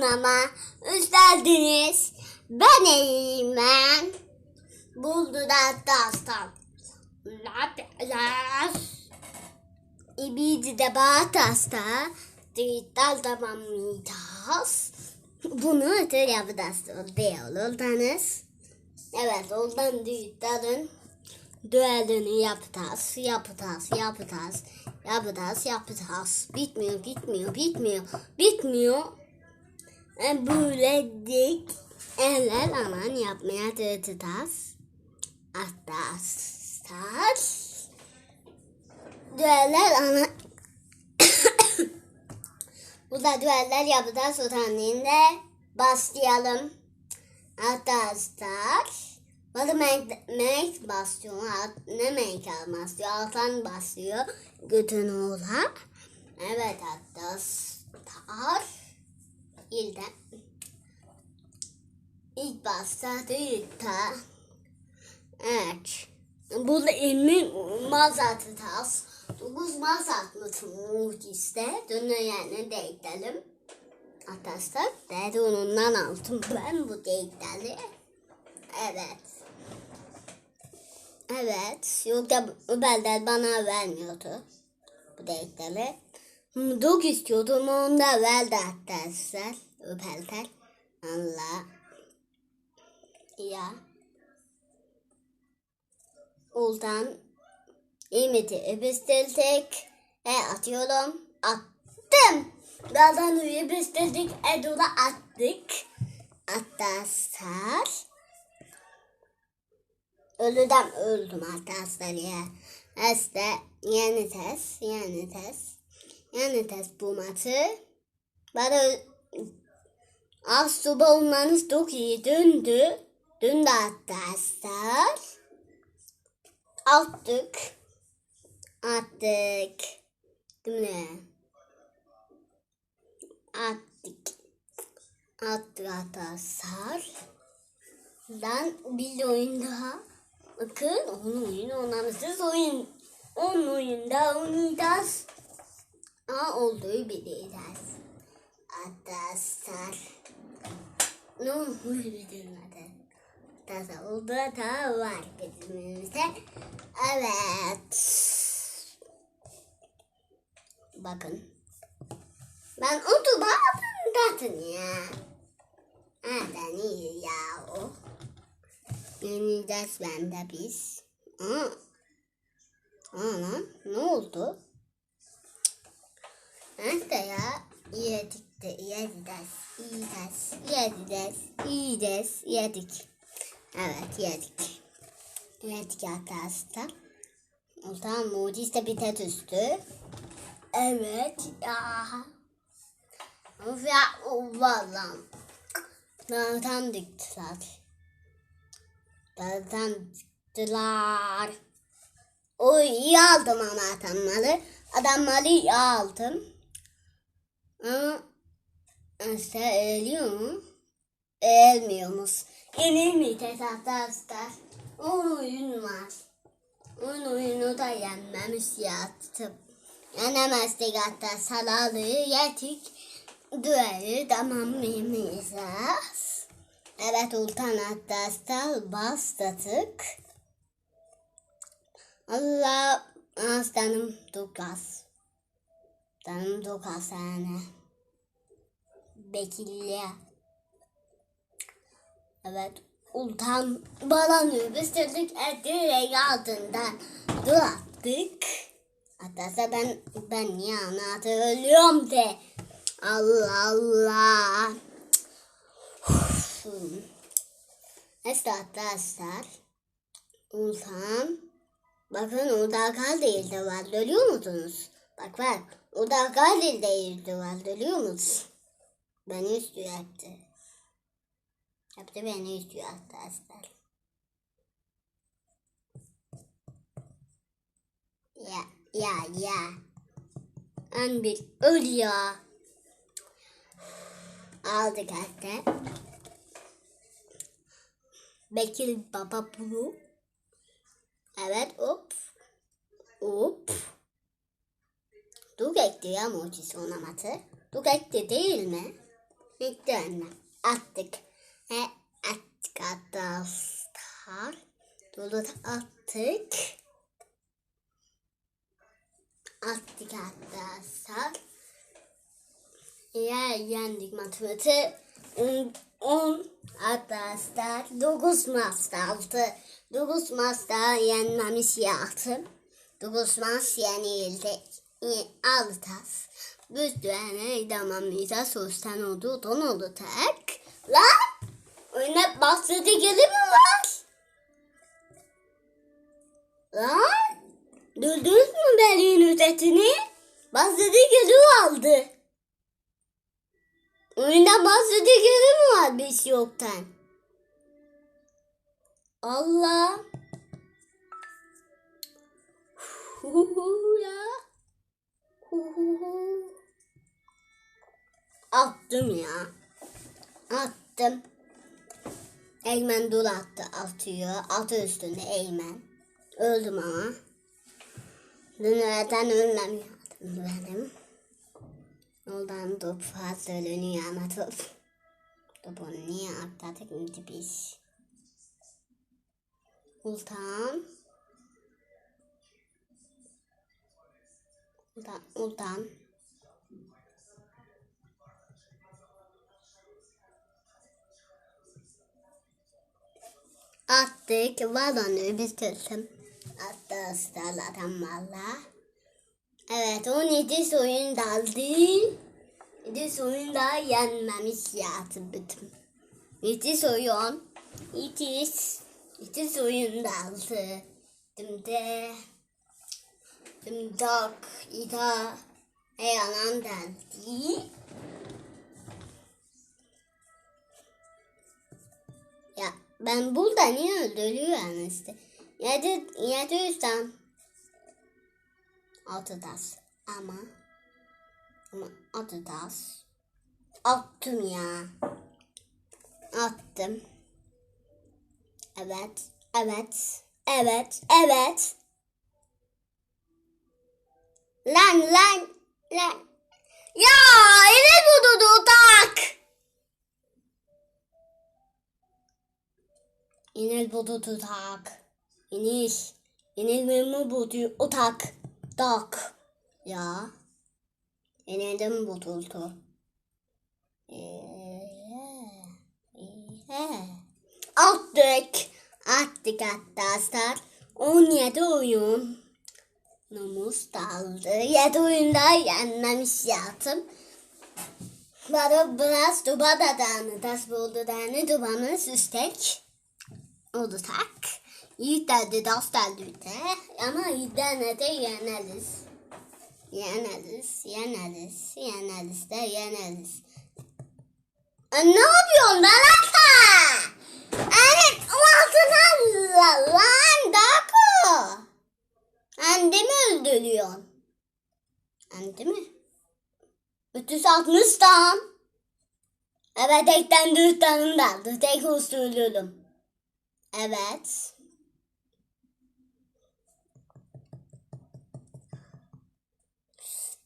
kanalıma hoş geldiniz. Ben Eymen. Buldular dastan. Yapacağız? İbidi de batasta. Dijital tamamlayacağız. Bunu ötür yapacağız. Değil oldunuz. Evet oldan dijitalın düelini yapacağız, yapacağız, yapacağız, yapacağız, yapacağız. Bitmiyor, bitmiyor, bitmiyor, bitmiyor. Böyle dik eller aman yapmaya çalışacağız. Arkadaşlar. Düeller ana... Burada düeller yapacağız. O taneyinde başlayalım. Arkadaşlar. Bana mek, mek basıyor. Ne mek basıyor? Altan basıyor. Götün oğla. Evet arkadaşlar. İlden. İlk başta ta. Evet. Burada ilmi mazatı tas. Dokuz mazat mı mucizde. Dönüyorlarına değdelim. Arkadaşlar. Dedi onundan aldım ben bu değdeli. Evet. Evet. Yoksa Öbel'den bana vermiyordu. Bu değişleri. Çok istiyordum onu da verdi arkadaşlar. Öbel'den. Allah. Ya. Oldan İmiti öpüstüldük. E atıyorum. Attım. Daldan öpüstüldük. E dola attık. Arkadaşlar. Ölüden öldüm arkadaşlar ya. İşte yeni test, yeni test. Test bu maçı. Bana az suba olmanız çok iyi döndü. Dün de arkadaşlar. Attık. Attık. Değil mi? Attık. Attık arkadaşlar. Ben bir oyun daha. Bakın onun oyunu oynamsız oyun. Onun oyunda oynayacağız. Aa olduğu bileceğiz. Arkadaşlar. Ne olur bilmedi. Arkadaşlar oldu da var bizim evimizde. Evet. Bakın. Ben otu bağladım ya. Nereden iyi ya o. Yeneceğiz bende biz. Aa. Ana ne oldu? Neyse ya. Yedik de yediz. Yediz. Yediz. Yediz. Yedik. Evet yedik. Yedik arkadaşlar. O zaman mucize bir tet üstü. Evet ya. Of ya vallahi. Nereden diktiler? Nereden diktiler? O iyi aldım ama adamları. Adamları iyi aldım. Ama işte ölüyor mu? Ölmüyormuş. Yenilmeyeceğiz arkadaşlar. O oyun var. Oyun oyunu da yenmemiş yattım. Yenemezdik hatta salalı yedik. Duayı tamamlamayacağız. Evet Ultan Atlas'ta başladık. Allah aslanım dokas. Canım dokas yani. Bekirli. Evet Ultan balanı bitirdik. Direkt altından durattık. Hatta ben ben niye anlatı ölüyorum de. Allah Allah. Arkadaşlar. Ultan. Bakın orada akal değildi var. Görüyor musunuz? Bak bak. Orada akal değildi var. Görüyor musunuz? Beni istiyor yaptı. Yaptı beni istiyor arkadaşlar. Ya ya ya. An bir ölüyor. Aldık hatta. Bekir baba bunu. Evet hop. Hop. Duk ekti ya mucize onamatı. Duk ekti değil mi? Bitti anne. Attık. He, attık arkadaşlar. Dolu attık. Attık arkadaşlar. Ya yendik matematiği. 10, 10 arkadaşlar. 9 maçta 6. 9 maçta yenmemiş yaptım. 9 maç yenildi. 6 tas. Biz düğene tamamlayacağız. Sosyal oldu. Don oldu tek. Lan! Oyuna başladı gelir mi var? Lan! Duydunuz mu Berlin ücretini? Başladı gelir aldı. Oyunda başladı gelir mi var biz yoktan? Allah! Ya. Attım ya. Attım. Eymen dul attı atıyor. Altı üstünde Eymen. Öldüm ama. Dünyadan ölmemiyordum benim. Oradan top fazla ölünüyor ama top. Topu niye atladık şimdi biz? Ultan. Ultan. Ultan. Attık. Balonu bitirdim. Attı ısrarladan valla. Evet 17 soyun daldı. 7 soyun daha yenmemiş yatı bütün. 7 soyun. 2 2 soyun daldı. Şimdi Dımdak ida yalan daldı. Ya ben burada niye öldürüyorum işte? Yedi, yedi yüzden altı tas ama ama altı tas attım ya. Attım. Evet evet evet evet lan lan lan ya evet bu dudu tak İnil budu tutak. İniş. İnil memu budu utak. Tak. Ya. İnildim buduldu. Attık. Attık arkadaşlar. 17 oyun. Namus daldı. 7 oyunda yenmemiş yaptım. Bana biraz duba da dağını, tas buldu dağını, dubanı süstek oldu tak. Yiğit derdi, das derdi bir de. Ama Yiğit'den de yeneriz. Yeneriz, yeneriz, yeneriz de yeneriz. E, ne yapıyorsun ben ata? Evet, altına lan Dako. Anne mi öldürüyorsun? Anne mi? 360 tam. Evet, tekten dört tanım daldı. Tek usulüm. Evet.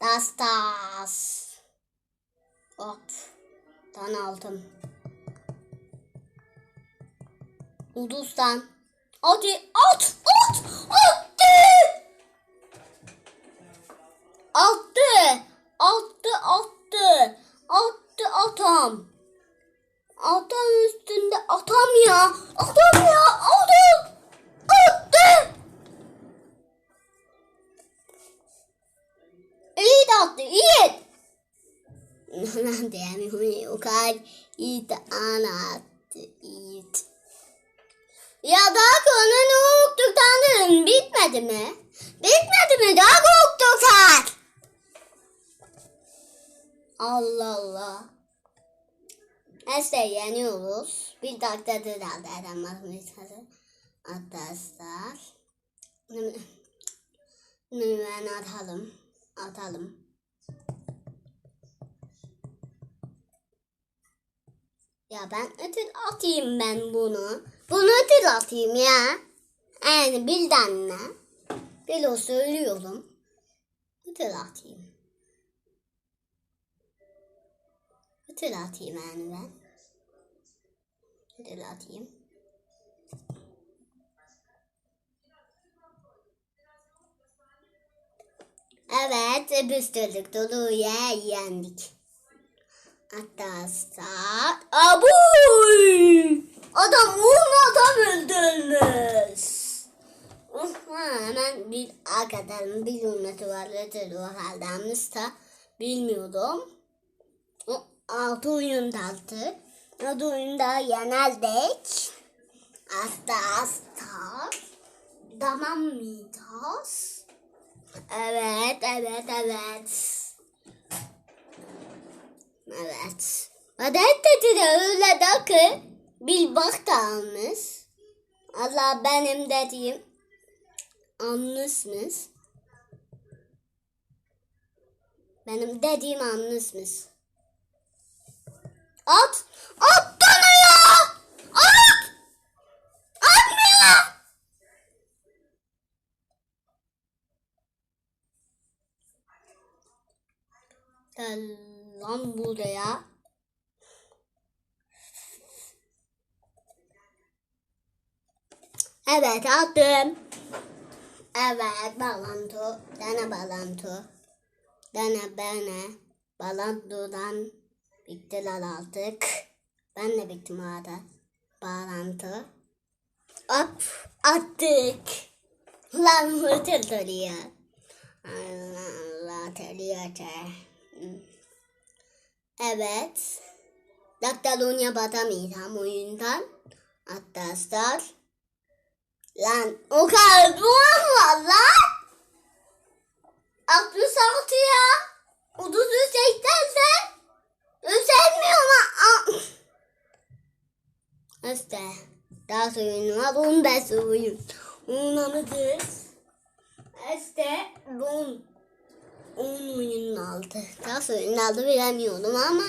Das das. Hop. Tan aldım. Udustan. Hadi at at attı. Attı. Attı attı. Attı atam. Atam üstünde atam ya. Atam ya. Atam. Attı. İyi de attı. iyi. Lan diyemiyorum. O kadar iyi de ana attı. İyi. Ya daha konu ne oktuk tanrım. Bitmedi mi? Bitmedi mi? Daha korktuk sen. Allah Allah. Neyse yeniyoruz. Bir dakikadır aldı aramazımız hazır. Arkadaşlar. Hemen atalım. Atalım. Ya ben ödül atayım ben bunu. Bunu ödül atayım ya. Yani bilden ne? Bilo söylüyorum. Ödül atayım. Hatırlatayım yani ben. Hatırlatayım. Evet, biz çocuk dolu ye yendik. Hatta saat... Abuy! Adam on adam öldürmüş. Aha, hemen bir arkadaşım bir hürmeti vardı o halde da bilmiyordum. Altı oyun daldı. Altı oyunda yeneldik. Hatta star. Tamam midas. Evet, evet, evet. Evet. Adet dedi de öyle de ki bir bak da almış. Allah benim dediğim anlısınız. Benim dediğim anlısınız. At! At bana ya! At! Atmıyor! Gel lan buraya. Evet attım. Evet bağlantı. Dene bağlantı. Dene bene. Bağlantıdan bittiler artık. Ben de bittim arada. Bağlantı. Hop attık. Lan hırtıl doluyor. Allah Allah doluyor. Evet. Daktalunya batamayacağım oyundan. Arkadaşlar. Lan o kadar var lan. 66 ya. 33'ektense yükselmiyor ama. İşte. Daha oyun var. 15 oyun. Onanıdır. İşte. 10. 10 oyunun aldı. Daha oyunun aldı bilemiyorum ama.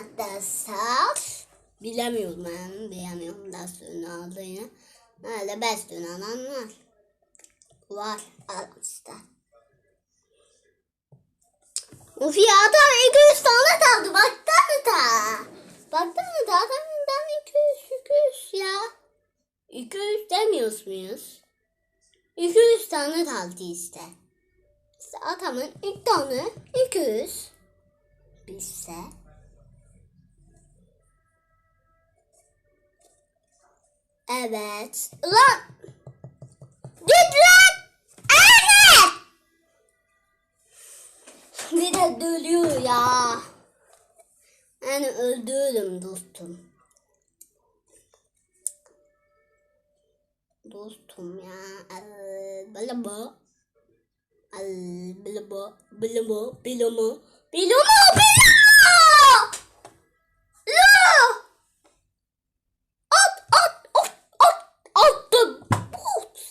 Arkadaşlar. Bilemiyorum yani. Bilemiyorum daha oyunun aldığını. Öyle beş alan var. Var aramızda. Uf ya adam 200 tane kaldı. Baktın mı da? Baktın mı da adamdan 200 200 ya. 200 demiyoruz muyuz? 200 tane kaldı işte. İşte adamın ilk tane 200. Bizse. Evet. Lan! Git lan! Bir de dölüyor ya. Yani öldürdüm dostum. Dostum ya. Böyle bu. Böyle bu. Böyle bu.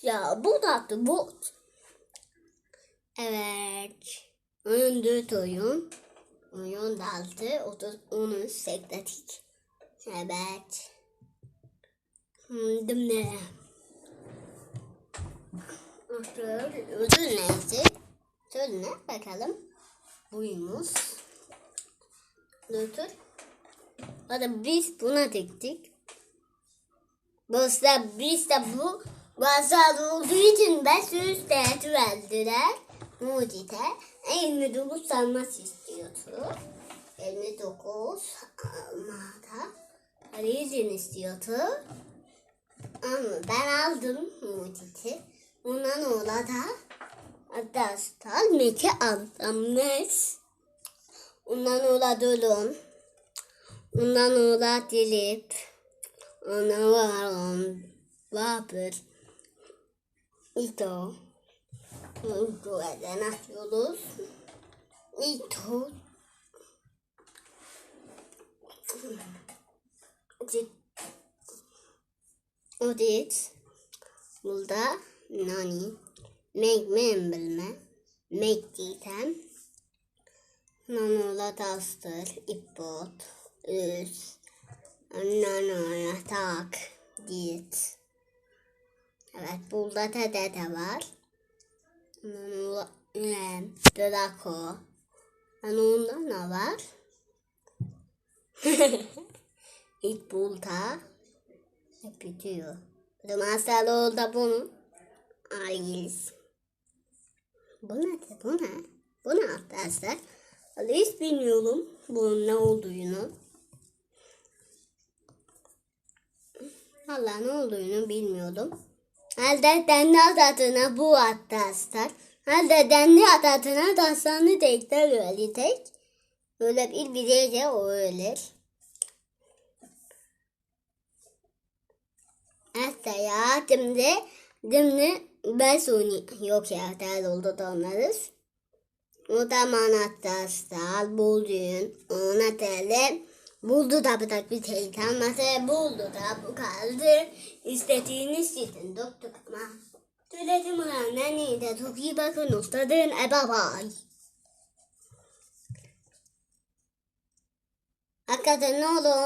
Ya bu da attı bu. Evet. Oyun dört oyun. Oyun da altı. Otuz, onu sekledik. Evet. Hmm, ne? Ödül neydi? Ödül ne? Bakalım. Buymuş. Götür. Hadi biz buna diktik. Dostlar biz de bu Bazı olduğu için ben değeri verdiler. Mucide. 29 sanması istiyordu. 59 almada. Arayüzün istiyordu. Ama ben aldım mucidi. Ondan ola da arkadaşlar meki aldanmış. Ondan ola dolun. Ondan ola dilip. Ona var on. Vapur. Ito. Eden atıyoruz. Ito. Odit. Burada nani. Make membilme. Make ditem. Nanola tastır. ipot. Üs. Nanola tak. Dit. Evet burada da dede var. Draco. Yani onda ne var? İlk bulta hep bitiyor. Hastalığı oldu bunu. Ailes. Bu ne? Bu ne? Bu ne arkadaşlar? Hiç bilmiyorum bunun ne olduğunu. Valla ne olduğunu bilmiyordum. Kendi adatına bu arkadaşlar. Halde kendi adatına taşlarını tekrar öyle tek. Öyle bir bireyce o ölür. Hatta ya şimdi şimdi ben suni yok ya der oldu da onlarız. O zaman arkadaşlar buldun ona tele buldu da bir tak bir tek alması buldu da bu kaldı. İstediğiniz için doktor ama. Söyledim ona neydi de çok iyi bakın ustadın e babay. Hakikaten ne olur